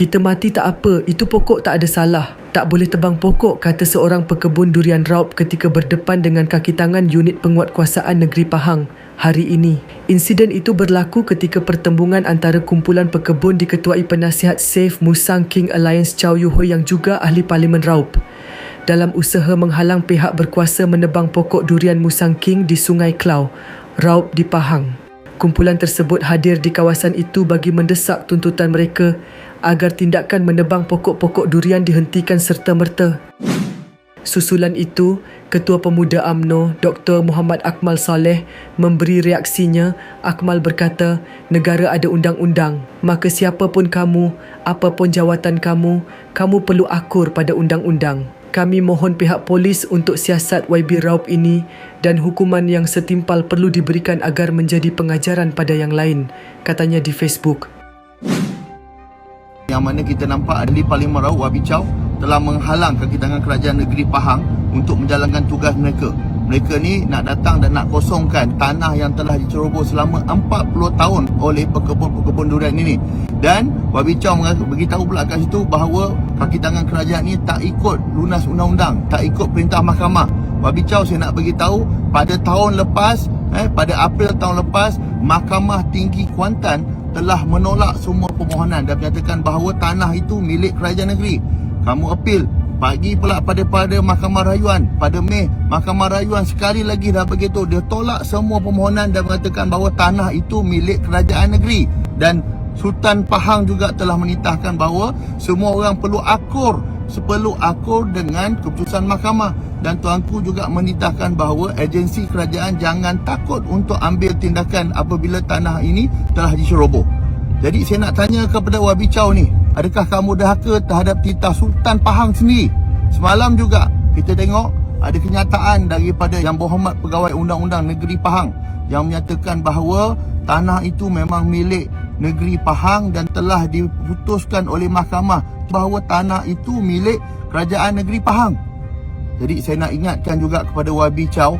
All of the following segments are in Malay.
Kita mati tak apa, itu pokok tak ada salah. Tak boleh tebang pokok, kata seorang pekebun durian raup ketika berdepan dengan kaki tangan unit penguatkuasaan negeri Pahang hari ini. Insiden itu berlaku ketika pertembungan antara kumpulan pekebun diketuai penasihat Safe Musang King Alliance Chow Yu Hui yang juga ahli parlimen raup. Dalam usaha menghalang pihak berkuasa menebang pokok durian Musang King di Sungai Klau, raup di Pahang. Kumpulan tersebut hadir di kawasan itu bagi mendesak tuntutan mereka agar tindakan menebang pokok-pokok durian dihentikan serta-merta. Susulan itu, Ketua Pemuda AMNO Dr. Muhammad Akmal Saleh memberi reaksinya. Akmal berkata, negara ada undang-undang. Maka siapapun kamu, apapun jawatan kamu, kamu perlu akur pada undang-undang. Kami mohon pihak polis untuk siasat YB Raup ini dan hukuman yang setimpal perlu diberikan agar menjadi pengajaran pada yang lain, katanya di Facebook. yang mana kita nampak ahli Parlimen Raut Wabi Chow telah menghalang kaki tangan kerajaan negeri Pahang untuk menjalankan tugas mereka. Mereka ni nak datang dan nak kosongkan tanah yang telah diceroboh selama 40 tahun oleh pekebun-pekebun durian ini. Dan Wabi Chow beritahu pula kat situ bahawa kaki tangan kerajaan ini tak ikut lunas undang-undang, tak ikut perintah mahkamah. Wabi Chow saya nak beritahu pada tahun lepas, eh, pada April tahun lepas, Mahkamah Tinggi Kuantan telah menolak semua permohonan dan menyatakan bahawa tanah itu milik kerajaan negeri. Kamu apil Pagi pula pada pada Mahkamah Rayuan pada Mei Mahkamah Rayuan sekali lagi dah begitu. Dia tolak semua permohonan dan mengatakan bahawa tanah itu milik kerajaan negeri. Dan Sultan Pahang juga telah menitahkan bahawa semua orang perlu akur seperlu akur dengan keputusan mahkamah. Dan tuanku juga menitahkan bahawa agensi kerajaan jangan takut untuk ambil tindakan apabila tanah ini telah diceroboh. Jadi saya nak tanya kepada Wabi Chow ni, adakah kamu dahaka terhadap titah Sultan Pahang sendiri? Semalam juga kita tengok ada kenyataan daripada Yang Berhormat Pegawai Undang-Undang Negeri Pahang yang menyatakan bahawa tanah itu memang milik negeri Pahang dan telah diputuskan oleh mahkamah bahawa tanah itu milik kerajaan negeri Pahang. Jadi saya nak ingatkan juga kepada Wabi Chow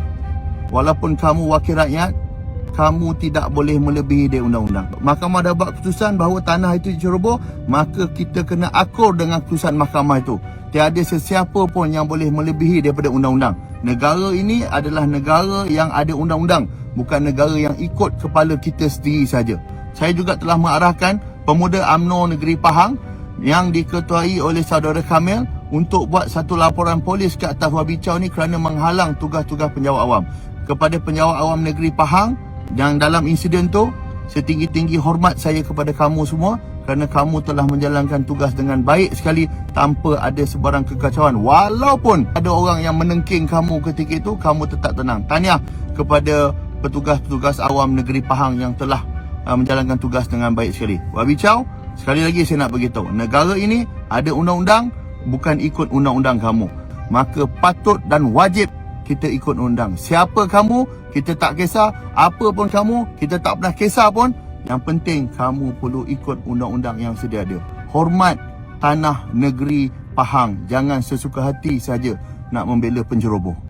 walaupun kamu wakil rakyat kamu tidak boleh melebihi dari undang-undang. Mahkamah dah buat keputusan bahawa tanah itu diceroboh, maka kita kena akur dengan keputusan mahkamah itu. Tiada sesiapa pun yang boleh melebihi daripada undang-undang. Negara ini adalah negara yang ada undang-undang, bukan negara yang ikut kepala kita sendiri saja. Saya juga telah mengarahkan pemuda AMNO Negeri Pahang yang diketuai oleh saudara Kamil untuk buat satu laporan polis ke atas Wabi Chow ni kerana menghalang tugas-tugas penjawat awam. Kepada penjawat awam negeri Pahang yang dalam insiden tu setinggi-tinggi hormat saya kepada kamu semua kerana kamu telah menjalankan tugas dengan baik sekali tanpa ada sebarang kekacauan. Walaupun ada orang yang menengking kamu ketika itu kamu tetap tenang. Tahniah kepada petugas-petugas awam negeri Pahang yang telah uh, menjalankan tugas dengan baik sekali. Wabi Chow sekali lagi saya nak beritahu negara ini ada undang-undang bukan ikut undang-undang kamu. Maka patut dan wajib kita ikut undang. Siapa kamu, kita tak kisah. Apa pun kamu, kita tak pernah kisah pun. Yang penting kamu perlu ikut undang-undang yang sedia ada. Hormat tanah negeri Pahang. Jangan sesuka hati saja nak membela penceroboh.